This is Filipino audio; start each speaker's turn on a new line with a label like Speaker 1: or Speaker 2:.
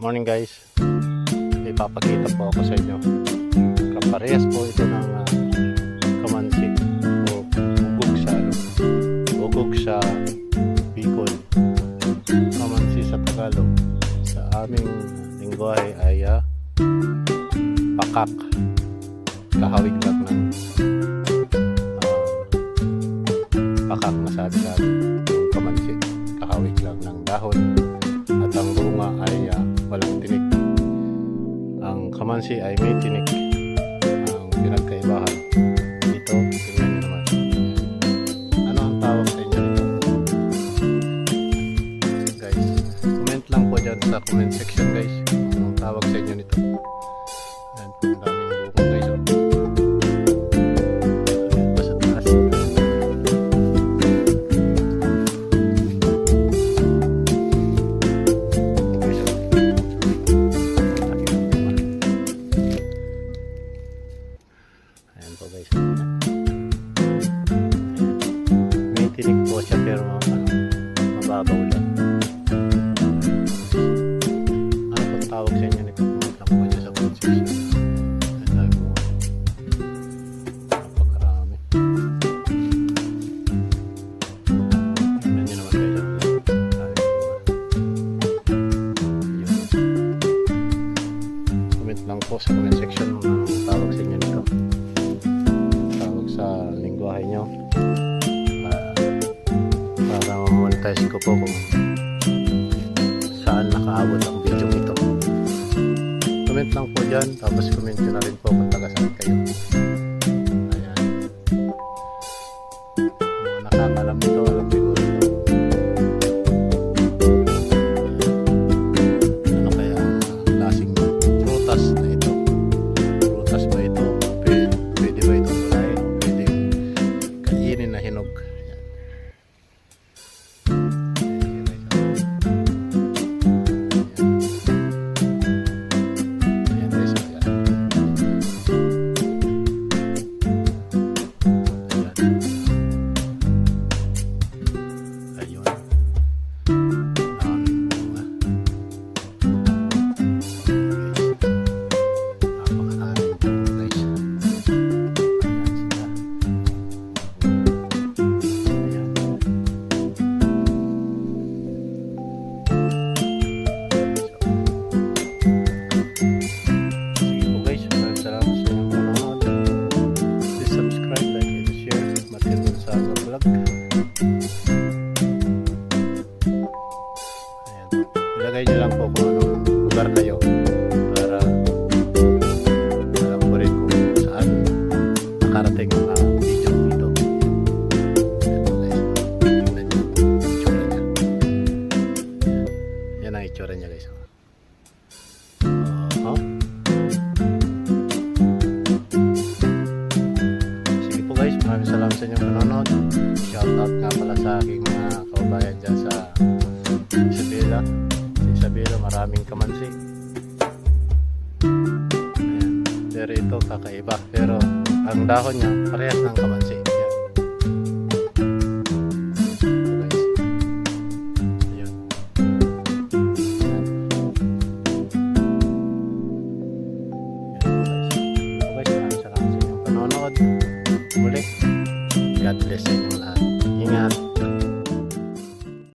Speaker 1: Morning guys. Ipapakita po ako sa inyo. Kaparehas po ito ng uh, kamansi o ugog sa ano. Ugog sa Bicol. Kamansi sa Tagalog. Sa aming lingwahe ay ah, pakak. Kahawig lang ng Kamansi ay may tinik. Ang pinagkaibahan dito, tingnan nyo naman. Ano ang tawag sa inyo? Guys, comment lang po dyan sa comment section guys. Anong tawag sa inyo nito? Ayan po, ang May tinik po siya pero ano, mababaw lang. Ano po tawag sa inyo nito? Comment lang po dyan sa po. Yun. Comment lang po sa comment section nyo. Ah, para ma-monetize ko po kung saan nakaabot ang video ito. Comment lang po dyan, tapos comment nyo na rin po kung taga saan kayo. Ilagay nyo lang po kung anong lugar kayo para alam ko rin kung saan nakarating ang ah, video ito. Yan ang itsura niya guys. kakaiba pero ang dahon niya parehas ng kamansi yan. Guys. Ayan. Guys. So sa inyong panonood. Muli, God bless you.